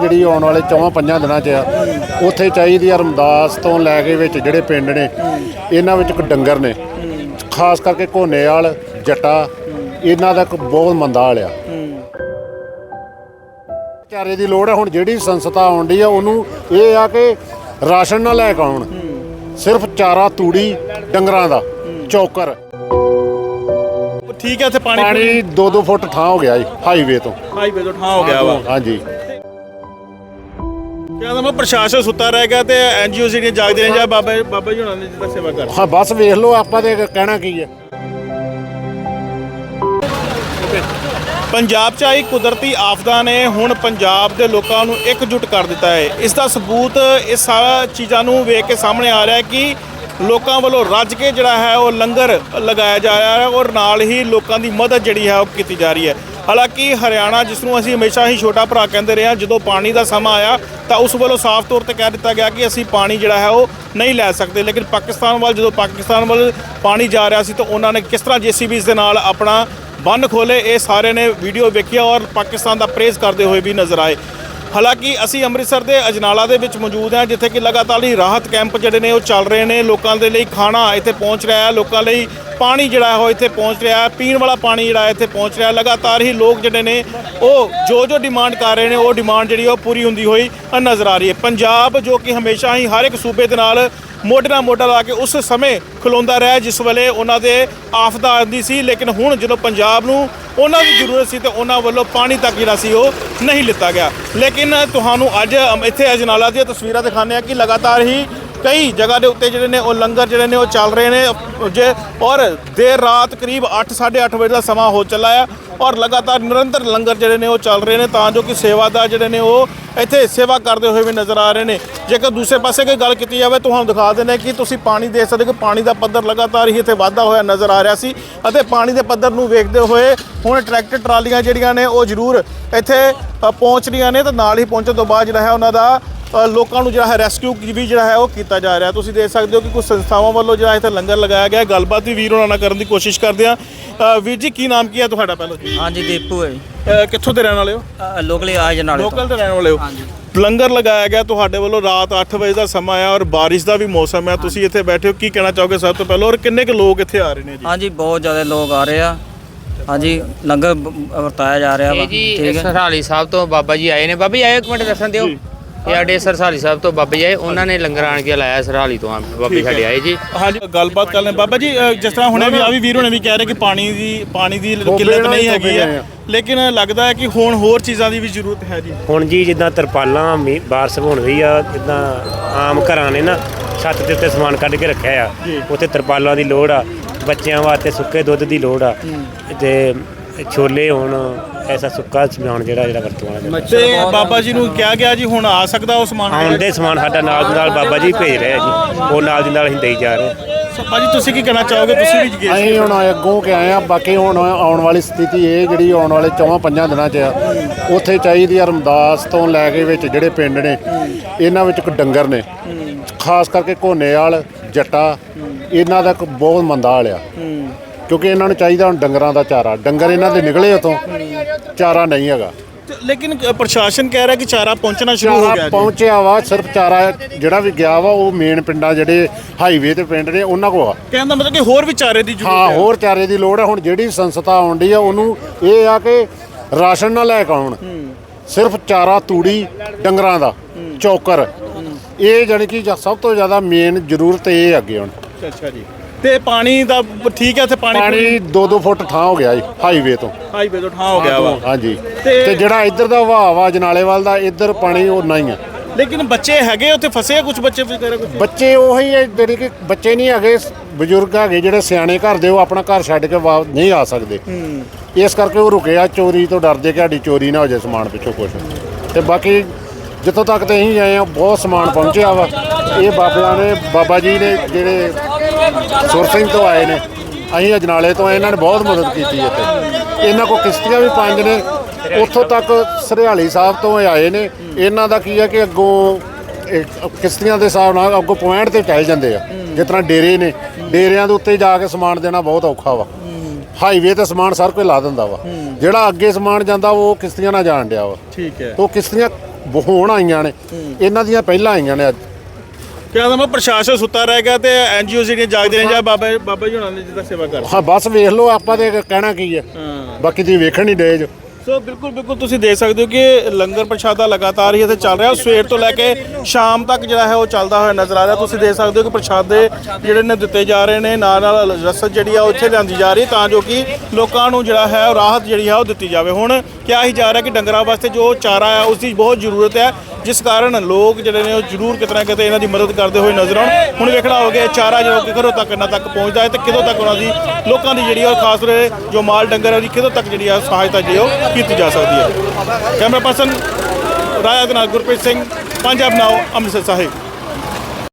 ਜਿਹੜੀ ਆਉਣ ਵਾਲੇ ਚੌਵਾਂ ਪੰਜਾਂ ਦਿਨਾਂ 'ਚ ਆ ਉੱਥੇ ਚਾਹੀਦੀ ਆ ਰਮਦਾਸ ਤੋਂ ਲੈ ਕੇ ਵਿੱਚ ਜਿਹੜੇ ਪਿੰਡ ਨੇ ਇਹਨਾਂ ਵਿੱਚ ਇੱਕ ਡੰਗਰ ਨੇ। ਖਾਸ ਕਰਕੇ ਘੋਨੇਵਾਲ ਜੱਟਾ ਇਹਨਾਂ ਦਾ ਇੱਕ ਬਹੁਤ ਮੰਦਾ ਹਾਲ ਆ। ਚਾਰੇ ਦੀ ਲੋੜ ਹੈ ਹੁਣ ਜਿਹੜੀ ਸੰਸਥਾ ਆਉਂਦੀ ਆ ਉਹਨੂੰ ਇਹ ਆ ਕਿ ਰਾਸ਼ਨ ਨਾ ਲੈ ਕੇ ਆਉਣ। ਸਿਰਫ ਚਾਰਾ ਤੂੜੀ ਡੰਗਰਾਂ ਦਾ ਚੌਕਰ। ਠੀਕ ਹੈ ਇੱਥੇ ਪਾਣੀ ਪਾਣੀ 2-2 ਫੁੱਟ ਠਾਂ ਹੋ ਗਿਆ ਜੀ ਹਾਈਵੇ ਤੋਂ। ਹਾਈਵੇ ਤੋਂ ਠਾਂ ਹੋ ਗਿਆ ਵਾ। ਹਾਂਜੀ। ਕਹਿੰਦਾ ਮੈਂ ਪ੍ਰਸ਼ਾਸਨ ਸੁੱਤਾ ਰਹਿ ਗਿਆ ਤੇ ਐਨਜੀਓ ਜਿਹੜੀਆਂ ਜਾਗਦੇ ਨੇ ਜਾਂ ਬਾਬਾ ਬਾਬਾ ਜੀ ਹੁਣਾਂ ਨੇ ਜਿੱਦਾਂ ਸੇਵਾ ਕਰ ਹਾਂ ਬਸ ਵੇਖ ਲਓ ਆਪਾਂ ਤੇ ਕਹਿਣਾ ਕੀ ਹੈ ਪੰਜਾਬ 'ਚ ਆਈ ਕੁਦਰਤੀ ਆਫਤਾਂ ਨੇ ਹੁਣ ਪੰਜਾਬ ਦੇ ਲੋਕਾਂ ਨੂੰ ਇਕਜੁੱਟ ਕਰ ਦਿੱਤਾ ਹੈ। ਇਸ ਦਾ ਸਬੂਤ ਇਹ ਸਾਰਾ ਚੀਜ਼ਾਂ ਨੂੰ ਵੇਖ ਕੇ ਸਾਹਮਣੇ ਆ ਰਿਹਾ ਹੈ ਕਿ ਲੋਕਾਂ ਵੱਲੋਂ ਰੱਜ ਕੇ ਜਿਹੜਾ ਹੈ ਉਹ ਲੰਗਰ ਲਗਾਇਆ ਜਾ ਰਿਹਾ ਹੈ ਔਰ ਨਾਲ ਹੀ ਲੋਕਾਂ ਦੀ ਮਦਦ ਜਿਹੜੀ ਹੈ ਉਹ ਕੀਤੀ ਜਾ ਰਹੀ ਹੈ। ਹਾਲਾਂਕਿ ਹਰਿਆਣਾ, ਜਿਸ ਨੂੰ ਅਸੀਂ ਹਮੇਸ਼ਾ ਹੀ ਛੋਟਾ ਭਰਾ ਕਹਿੰਦੇ ਰਹੇ ਹਾਂ, ਜਦੋਂ ਪਾਣੀ ਦਾ ਸਮਾਂ ਆਇਆ, ਤਾਂ ਉਸ ਵੱਲੋਂ ਸਾਫ਼ ਤੌਰ ਤੇ ਕਹਿ ਦਿੱਤਾ ਗਿਆ ਕਿ ਅਸੀਂ ਪਾਣੀ ਜਿਹੜਾ ਹੈ ਉਹ ਨਹੀਂ ਲੈ ਸਕਦੇ। ਲੇਕਿਨ ਪਾਕਿਸਤਾਨ ਵੱਲ, ਜਦੋਂ ਪਾਕਿਸਤਾਨ ਵੱਲ ਪਾਣੀ ਜਾ ਰਿਹਾ ਸੀ, ਤਾਂ ਉਹਨਾਂ ਨੇ ਕਿਸ ਤਰ੍ਹਾਂ ਜੀਸੀਬੀਜ਼ ਦੇ ਨਾਲ ਆਪਣਾ ਬੰਨ ਖੋਲੇ ਇਹ ਸਾਰੇ ਨੇ ਵੀਡੀਓ ਵੇਖਿਆ ਔਰ ਪਾਕਿਸਤਾਨ ਦਾ ਪ੍ਰੇਜ਼ ਕਰਦੇ ਹੋਏ ਵੀ ਨਜ਼ਰ ਆਏ। ਹਾਲਾਂਕਿ ਅਸੀਂ ਅੰਮ੍ਰਿਤਸਰ ਦੇ ਅਜਨਾਲਾ ਦੇ ਵਿੱਚ ਮੌਜੂਦ ਹਾਂ, ਜਿੱਥੇ ਕਿ ਲਗਾਤਾਰ ਹੀ ਰਾਹਤ ਕੈਂਪ ਜਿਹੜੇ ਨੇ ਉਹ ਚੱਲ ਰਹੇ ਨੇ। ਲੋਕਾਂ ਦੇ ਲਈ ਖਾਣਾ ਇੱਥੇ ਪਹੁੰਚ ਰਿਹਾ ਹੈ, ਲੋਕਾਂ ਲਈ ਪਾਣੀ ਜਿਹੜਾ ਉਹ ਇੱਥੇ ਪਹੁੰਚ ਰਿਹਾ ਹੈ, ਪੀਣ ਵਾਲਾ ਪਾਣੀ ਜਿਹੜਾ ਇੱਥੇ ਪਹੁੰਚ ਰਿਹਾ ਲਗਾਤਾਰ ਹੀ ਲੋਕ ਜਿਹੜੇ ਨੇ ਉਹ ਜੋ ਜੋ ਡਿਮਾਂਡ ਕਰ ਰਹੇ ਨੇ, ਉਹ ਡਿਮਾਂਡ ਜਿਹੜੀ ਉਹ ਪੂਰੀ ਹੁੰਦੀ ਹੋਈ ਨਜ਼ਰ ਆ ਰਹੀ ਹੈ। ਪੰਜਾਬ ਜੋ ਕਿ ਹਮੇਸ਼ਾ ਹੀ ਹਰ ਇੱਕ ਸੂਬੇ ਦੇ ਨਾਲ ਮੋਢੇ ਨਾਲ ਮੋਢਾ ਲਾ ਕੇ ਉਸ ਸਮੇਂ ਖਲੋਂਦਾ ਰਿਹਾ, ਜਿਸ ਵੇਲੇ ਉਹਨਾਂ ਦੇ ਆਫਤ ਆਉਂਦੀ ਸੀ। ਲੇਕਿਨ ਹੁਣ ਜਦੋਂ ਪੰਜਾਬ ਨੂੰ ਉਹਨਾਂ ਦੀ ਜ਼ਰੂਰਤ ਸੀ, ਤੇ ਉਹਨਾਂ ਵੱਲੋਂ ਪਾਣੀ ਤੱਕ ਜਿਹੜਾ ਸੀ, ਉਹ ਨਹੀਂ ਲਿੱਤਾ ਗਿਆ। ਲੇਕਿਨ ਤੁਹਾਨੂੰ ਅੱਜ ਇੱਥੇ ਅਜਨਾਲਾ ਦੀਆਂ ਤਸਵੀਰਾਂ ਦਿਖਾਉਂਦੇ ਆ ਕਿ ਲਗਾਤਾਰ ਹੀ ਕਈ ਜਗ੍ਹਾ ਦੇ ਉੱਤੇ ਜਿਹੜੇ ਨੇ, ਉਹ ਲੰਗਰ ਜਿਹੜੇ ਨੇ, ਉਹ ਚੱਲ ਰਹੇ ਨੇ। ਜੇ ਔਰ ਦੇਰ ਰਾਤ ਕਰੀਬ 8:30 ਵਜੇ ਦਾ ਸਮਾਂ ਹੋ ਚੱਲਾ ਆ। ਔਰ ਲਗਾਤਾਰ ਨਿਰੰਤਰ ਲੰਗਰ ਜਿਹੜੇ ਨੇ ਉਹ ਚੱਲ ਰਹੇ ਨੇ, ਤਾਂ ਜੋ ਕਿ ਸੇਵਾਦਾਰ ਜਿਹੜੇ ਨੇ ਉਹ ਇੱਥੇ ਸੇਵਾ ਕਰਦੇ ਹੋਏ ਵੀ ਨਜ਼ਰ ਆ ਰਹੇ ਨੇ। ਜੇਕਰ ਦੂਸਰੇ ਪਾਸੇ ਕੋਈ ਗੱਲ ਕੀਤੀ ਜਾਵੇ ਤੁਹਾਨੂੰ ਦਿਖਾ ਦਿੰਦੇ ਕਿ ਤੁਸੀਂ ਪਾਣੀ ਦੇਖ ਸਕਦੇ ਹੋ ਕਿ ਪਾਣੀ ਦਾ ਪੱਧਰ ਲਗਾਤਾਰ ਹੀ ਇੱਥੇ ਵਾਧਾ ਹੋਇਆ ਨਜ਼ਰ ਆ ਰਿਹਾ ਸੀ ਅਤੇ ਪਾਣੀ ਦੇ ਪੱਧਰ ਨੂੰ ਵੇਖਦੇ ਹੋਏ ਹੁਣ ਟਰੈਕਟਰ ਟਰਾਲੀਆਂ ਜਿਹੜੀਆਂ ਨੇ, ਉਹ ਜ਼ਰੂਰ ਇੱਥੇ ਪਹੁੰਚ ਰਹੀਆਂ ਨੇ ਤੇ ਨਾਲ ਹੀ ਪਹੁੰਚਣ ਤੋਂ ਬਾਅਦ ਜਿਹੜਾ ਹੈ ਉਹਨਾਂ ਦਾ ਲੋਕਾਂ ਨੂੰ ਜਿਹੜਾ ਹੈ ਰੈਸਕਿਊ ਵੀ ਜਿਹੜਾ ਹੈ ਉਹ ਕੀਤਾ ਜਾ ਰਿਹਾ। ਤੁਸੀਂ ਦੇਖ ਸਕਦੇ ਹੋ ਕਿ ਕੁਝ ਸੰਸਥਾਵਾਂ ਵੱਲੋਂ ਜਿਹੜਾ ਇੱਥੇ ਲੰਗਰ ਲਗਾਇਆ ਗਿਆ ਗੱਲਬਾਤ ਵੀ ਵੀਰ ਉਹਨਾਂ ਨਾਲ ਕਰਨ ਦੀ ਕੋਸ਼ਿਸ਼ ਕਰਦੇ ਆ ਵੀਰ ਜੀ ਕੀ ਨਾਮ ਕੀ ਹੈ ਤੁਹਾਡਾ ਪਹਿਲਾਂ ਜੀ? ਹਾਂਜੀ ਦੀਪੂ ਹੈ ਜੀ। ਅ, ਕਿੱਥੋਂ ਦੇ ਰਹਿਣ ਵਾਲੇ ਹੋ? ਅ, ਲੋਕਲੀ ਆਜ ਨਾਲੇ ਤੋਂ ਲੋਕਲ ਦੇ ਰਹਿਣ ਵਾਲੇ ਹੋ। ਲੰਗਰ ਲਗਾਇਆ ਗਿਆ ਤੁਹਾਡੇ ਵੱਲੋਂ ਰਾਤ 8 ਵਜੇ ਦਾ ਸਮਾਂ ਆ ਔਰ ਬਾਰਿਸ਼ ਦਾ ਵੀ ਮੌਸਮ ਹੈ। ਤੁਸੀਂ ਇੱਥੇ ਬੈਠੇ ਹੋ। ਕੀ ਕਹਿਣਾ ਚਾਹੋਗੇ ਸਭ ਤੋਂ ਪਹਿਲਾਂ? ਔਰ ਕਿੰਨੇ ਕੁ ਲੋਕ ਇੱਥੇ ਆ ਰਹੇ ਨੇ ਜੀ? ਹਾਂਜੀ ਬਹੁਤ ਜ਼ਿਆਦਾ ਲੋਕ ਆ ਰਹੇ ਆ। ਹਾਂਜੀ ਲੰਗਰ ਵਰਤਾਇਆ ਜਾ ਰਿਹਾ ਵਾ। ਇਹ ਜੀ ਠੀਕ ਹੈ। ਸਰਹਾਲੀ ਸਾਹਿਬ ਤੋਂ ਬਾਬਾ ਜੀ ਆਏ ਨੇ। ਬਾਬਾ ਜੀ ਆਏ ਇੱਕ ਮਿੰਟ ਦੱਸਣ ਦਿਓ। ਇਹ ਸਾਡੇ ਸਰਹਾਲੀ ਸਾਹਿਬ ਤੋਂ ਬਾਬਾ ਜੀ ਆਏ ਉਹਨਾਂ ਨੇ ਲੰਗਰ ਆਣ ਕੇ ਲਾਇਆ ਸਰਹਾਲੀ ਤੋਂ ਬਾਬਾ ਜੀ ਸਾਡੇ ਆਏ ਜੀ। ਹਾਂਜੀ ਗੱਲਬਾਤ ਕਰ ਲੈ ਬਾਬਾ ਜੀ ਅ, ਜਿਸ ਤਰ੍ਹਾਂ ਹੁਣੇ ਵੀ ਆ ਵੀ ਵੀਰ ਹੁਣੇ ਵੀ ਕਹਿ ਰਹੇ ਕਿ ਪਾਣੀ ਦੀ ਪਾਣੀ ਦੀ ਕਿੱਲਤ ਨਹੀਂ ਹੈਗੀ ਹੈ। ਲੇਕਿਨ ਲੱਗਦਾ ਹੈ ਕਿ ਹੁਣ ਹੋਰ ਚੀਜ਼ਾਂ ਦੀ ਵੀ ਜ਼ਰੂਰਤ ਹੈ ਜੀ। ਹੁਣ ਜੀ ਜਿੱਦਾਂ ਤਰਪਾਲਾਂ ਬਾਰਿਸ਼ ਹੋਣ ਰਹੀ ਆ ਜਿੱਦਾਂ ਆਮ ਘਰਾਂ ਨੇ ਨਾ ਛੱਤ ਦੇ ਉੱਤੇ ਸਮਾਨ ਕੱਢ ਕੇ ਰੱਖਿਆ ਆ ਉੱਥੇ ਤਰਪਾਲਾਂ ਦੀ ਲੋੜ ਆ ਬੱਚਿਆਂ ਵਾਸਤੇ ਸੁੱਕੇ ਦੁੱਧ ਦੀ ਲੋੜ ਆ ਤੇ ਛੋਲੇ ਹੋਣ ਐਸਾ ਸੁੱਕਾ ਸਮਾਨ ਜਿਹੜਾ ਜਿਹੜਾ ਵਰਤੋਂ ਵਾਲਾ ਜਿਹੜਾ। ਤੇ ਬਾਬਾ ਜੀ ਨੂੰ ਕਿਹਾ ਗਿਆ ਜੀ ਹੁਣ ਆ ਸਕਦਾ ਉਹ ਸਮਾਨ? ਆਉਣ ਦੇ ਸਮਾਨ ਸਾਡਾ ਨਾਲ ਦੀ ਨਾਲ ਬਾਬਾ ਜੀ ਭੇਜ ਰਹੇ ਜੀ। ਉਹ ਨਾਲ ਦੀ ਨਾਲ ਅਸੀਂ ਦੇਈ ਜਾ ਰਹੇ ਹਾਂ। ਬਾਜੀ ਤੁਸੀਂ ਕੀ ਕਹਿਣਾ ਚਾਹੋਗੇ? ਤੁਸੀਂ ਵੀ ਗਏ ਅਸੀਂ ਹੁਣ ਅੱਗੋਂ ਕਿ ਆਏ ਆ ਬਾਕੀ ਹੁਣ ਆਉਣ ਵਾਲੀ ਸਥਿਤੀ ਇਹ ਜਿਹੜੀ ਆਉਣ ਵਾਲੇ ਚੌਵਾਂ ਪੰਜਾਂ ਦਿਨਾਂ 'ਚ ਆ ਉੱਥੇ ਚਾਹੀਦੀ ਆ ਰਮਦਾਸ ਤੋਂ ਲੈ ਕੇ ਵਿੱਚ ਜਿਹੜੇ ਪਿੰਡ ਨੇ ਇਹਨਾਂ ਵਿੱਚ ਇੱਕ ਡੰਗਰ ਨੇ। ਖਾਸ ਕਰਕੇ ਘੋਨੇਵਾਲ ਜੱਟਾ ਇਹਨਾਂ ਦਾ ਇੱਕ ਬਹੁਤ ਮੰਦਾ ਹਾਲ ਆ। ਕਿਉਂਕਿ ਇਹਨਾਂ ਨੂੰ ਚਾਹੀਦਾ ਹੁਣ ਡੰਗਰਾਂ ਦਾ ਚਾਰਾ। ਡੰਗਰ ਇਹਨਾਂ ਦੇ ਨਿਕਲੇ ਉਤੋਂ ਚਾਰਾ ਨਹੀਂ ਹੈਗਾ। ਤੇ ਲੇਕਿਨ ਪ੍ਰਸ਼ਾਸਨ ਕਹਿ ਰਿਹਾ ਕਿ ਚਾਰਾ ਪਹੁੰਚਣਾ ਸ਼ੁਰੂ ਹੋ ਗਿਆ ਜੀ। ਪਹੁੰਚਿਆ ਵਾ ਸਿਰਫ ਚਾਰਾ ਜਿਹੜਾ ਵੀ ਗਿਆ ਵਾ ਉਹ ਮੇਨ ਪਿੰਡਾਂ ਜਿਹੜੇ ਹਾਈਵੇ ਤੇ ਪਿੰਡ ਨੇ ਉਹਨਾਂ ਕੋਲ ਆ। ਕਹਿਣ ਦਾ ਮਤਲਬ ਕਿ ਹੋਰ ਵੀ ਚਾਰੇ ਦੀ ਜ਼ਰੂਰਤ ਹਾਂ ਹੈ। ਹੋਰ ਚਾਰੇ ਦੀ ਲੋੜ ਹੈ। ਹੁਣ ਜਿਹੜੀ ਸੰਸਥਾ ਆਉਂਦੀ ਆ ਉਹਨੂੰ ਇਹ ਆ ਕਿ ਰਾਸ਼ਨ ਨਾ ਲੈ ਕੇ ਆਉਣ। ਸਿਰਫ ਚਾਰਾ ਤੂੜੀ ਡੰਗਰਾਂ ਦਾ ਚੌਕਰ। ਇਹ ਜਾਣੀ ਕਿ ਜ- ਸਭ ਤੋਂ ਜ਼ਿਆਦਾ ਮੇਨ ਜ਼ਰੂਰਤ ਇਹ ਅੱਗੇ ਹੁਣ। ਅੱਛਾ ਜੀ। ਤੇ ਪਾਣੀ ਦਾ ਠੀਕ ਹੈ ਇੱਥੇ ਪਾਣੀ ਪਾਣੀ 2-2 ਫੁੱਟ ਠਾਂ ਹੋ ਗਿਆ ਜੀ ਹਾਈਵੇ ਤੋਂ। ਹਾਈਵੇ ਤੋਂ ਠਾਂ ਹੋ ਗਿਆ ਵਾ। ਹਾਂਜੀ। ਤੇ- ਜਿਹੜਾ ਇੱਧਰ ਦਾ ਵਹਾਅ ਵਾ ਜਨਾਲੇ ਵੱਲ ਦਾ ਇੱਧਰ ਪਾਣੀ ਉਹ ਨਹੀਂ ਆ। ਲੇਕਿਨ ਬੱਚੇ ਹੈਗੇ ਉੱਥੇ ਫਸੇ ਕੁਝ ਬੱਚੇ ਵਗੈਰਾ ਕੁਝ ਬੱਚੇ ਉਹੀ ਹੈ ਜਿਹੜੇ ਕਿ ਬੱਚੇ ਨਹੀਂ ਹੈਗੇ ਬਜ਼ੁਰਗ ਹੈਗੇ ਜਿਹੜੇ ਸਿਆਣੇ ਘਰ ਦੇ ਉਹ ਆਪਣਾ ਘਰ ਛੱਡ ਕੇ ਵਾ- ਨਹੀਂ ਆ ਸਕਦੇ। ਇਸ ਕਰਕੇ ਉਹ ਰੁਕੇ ਆ ਚੋਰੀ ਤੋਂ ਡਰਦੇ ਕਿ ਸਾਡੀ ਚੋਰੀ ਨਾ ਹੋ ਜਾਏ ਸਮਾਨ ਪਿੱਛੋਂ ਕੁਛ। ਤੇ ਬਾਕੀ ਜਿੱਥੋਂ ਤੱਕ ਤੇ ਅਸੀਂ ਆਏ ਆ ਬਹੁਤ ਸਮਾਨ ਪਹੁੰਚਿਆ ਵਾ। ਇਹ ਬਾਬਿਆਂ ਨੇ ਬਾਬਾ ਜੀ ਨੇ ਜਿਹੜੇ ਸੁਰ ਸਿੰਘ ਤੋਂ ਆਏ ਨੇ। ਅਸੀਂ ਅਜਨਾਲੇ ਤੋਂ ਆਏ, ਇਹਨਾਂ ਨੇ ਬਹੁਤ ਮਦਦ ਕੀਤੀ ਇੱਥੇ। ਇਹਨਾਂ ਕੋਲ ਕਿਸ਼ਤੀਆਂ ਵੀ ਪੰਜ ਨੇ। ਉੱਥੋਂ ਤੱਕ ਸਰਿਆਲੀ ਸਾਹਿਬ ਤੋਂ ਇਹ ਆਏ ਨੇ। ਇਹਨਾਂ ਦਾ ਕੀ ਹੈ ਕਿ ਅੱਗੋਂ ਇਹ ਕਿਸ਼ਤੀਆਂ ਦੇ ਹਿਸਾਬ ਨਾਲ ਅੱਗੋਂ ਪੁਆਇੰਟ ਤੇ ਚੱਲ ਜਾਂਦੇ ਆ ਜਿਸ ਤਰ੍ਹਾਂ ਡੇਰੇ ਨੇ। ਡੇਰਿਆਂ ਦੇ ਉੱਤੇ ਜਾ ਕੇ ਸਮਾਨ ਦੇਣਾ ਬਹੁਤ ਔਖਾ ਵਾ। ਹਾਈਵੇ ਤੇ ਸਮਾਨ ਸਰ ਕੋਈ ਲਾ ਦਿੰਦਾ ਵਾ। ਜਿਹੜਾ ਅੱਗੇ ਸਮਾਨ ਜਾਂਦਾ ਉਹ ਕਿਸ਼ਤੀਆਂ ਨਾਲ ਜਾਣ ਡਿਆ ਵਾ। ਠੀਕ ਹੈ। ਉਹ ਕਿਸ਼ਤੀਆਂ ਹੋਣ ਆਈਆਂ ਨੇ। ਇਹਨਾਂ ਦੀਆਂ ਪਹਿਲਾਂ ਆਈਆਂ ਨੇ ਅੱਜ। ਕਿਹਾ ਤਾਂ ਮੈਂ ਪ੍ਰਸ਼ਾਸਨ ਸੁੱਤਾ ਰਹਿ ਗਿਆ ਤੇ ਐਨਜੀਓ ਜਿਹੜੀਆਂ ਜਾਗਦੇ ਨੇ ਜਾਂ ਬਾਬਾ ਬਾਬਾ ਜੀ ਹੁਣਾਂ ਨੇ ਜਿੱਦਾਂ ਸੇਵਾ ਕਰ ਹਾਂ ਬਸ ਵੇਖ ਲਓ ਆਪਾਂ ਤੇ ਕਹਿਣਾ ਕੀ ਹੈ। ਹਾਂ। ਬਾਕੀ ਤੁਸੀਂ ਵੇਖਣ ਨਹੀਂ ਡਏ ਜੋ। ਸੋ ਬਿਲਕੁਲ ਬਿਲਕੁਲ ਤੁਸੀਂ ਦੇਖ ਸਕਦੇ ਹੋ ਕਿ ਲੰਗਰ ਪ੍ਰਸ਼ਾਦਾ ਲਗਾਤਾਰ ਹੀ ਇੱਥੇ ਚੱਲ ਰਿਹਾ। ਸਵੇਰ ਤੋਂ ਲੈ ਕੇ ਸ਼ਾਮ ਤੱਕ ਜਿਹੜਾ ਹੈ ਉਹ ਚੱਲਦਾ ਹੋਇਆ ਨਜ਼ਰ ਆ ਰਿਹਾ। ਤੁਸੀਂ ਦੇਖ ਸਕਦੇ ਹੋ ਕਿ ਪ੍ਰਸ਼ਾਦੇ ਜਿਹੜੇ ਨੇ ਦਿੱਤੇ ਜਾ ਰਹੇ ਨੇ। ਨਾਲ ਨਾਲ ਰਸਦ ਜਿਹੜੀ ਆ ਉਹ ਇੱਥੇ ਲਿਆਂਦੀ ਜਾ ਰਹੀ ਤਾਂ ਜੋ ਕਿ ਲੋਕਾਂ ਨੂੰ ਜਿਹੜਾ ਹੈ ਉਹ ਰਾਹਤ ਜਿਹੜੀ ਹੈ ਉਹ ਦਿੱਤੀ ਜਾਵੇ। ਹੁਣ ਕਿਹਾ ਹੀ ਜਾ ਰਿਹਾ ਕਿ ਡੰਗਰਾਂ ਵਾਸਤੇ ਜੋ ਚਾਰਾ ਹੈ ਉਸ ਦੀ ਬਹੁਤ ਜ਼ਰੂਰਤ ਹੈ। ਜਿਸ ਕਾਰਨ ਲੋਕ ਜਿਹੜੇ ਨੇ ਉਹ ਜ਼ਰੂਰ ਕਿਤੇ ਨਾ ਕਿਤੇ ਇਹਨਾਂ ਦੀ ਮਦਦ ਕਰਦੇ ਹੋਏ ਨਜ਼ਰ ਆਉਣ। ਹੁਣ ਵੇਖਣਾ ਹੋਵੇ ਇਹ ਚਾਰਾ ਜੋ ਕਿ ਘਰੋਂ ਤੱਕ ਇਹਨਾਂ ਤੱਕ ਪਹੁੰਚਦਾ ਹੈ ਤੇ ਕਿਦੋਂ ਤੱਕ ਉਹਨਾਂ ਦੀ ਲੋਕਾਂ ਦੀ ਜਿਹੜੀ ਆ ਉਹ ਖਾਸ ਤੌਰ ਜੋ ਮਾਲ ਡੰਗਰ ਹੈ ਉਹਦੀ ਕਿਦੋਂ ਤੱਕ ਜਿਹੜੀ ਆ ਸਹਾਇਤਾ ਜਿਹੜੀ ਉਹ ਕੀਤੀ ਜਾ ਸਕਦੀ ਹੈ। ਕੈਮਰਾ ਪਰਸਨ ਰਾਇਆ ਦੇ ਨਾਲ ਗੁਰਪ੍ਰੀਤ ਸਿੰਘ, ਪੰਜਾਬ ਨਾਓ, ਅੰਮ੍ਰਿਤਸਰ ਸਾਹਿਬ।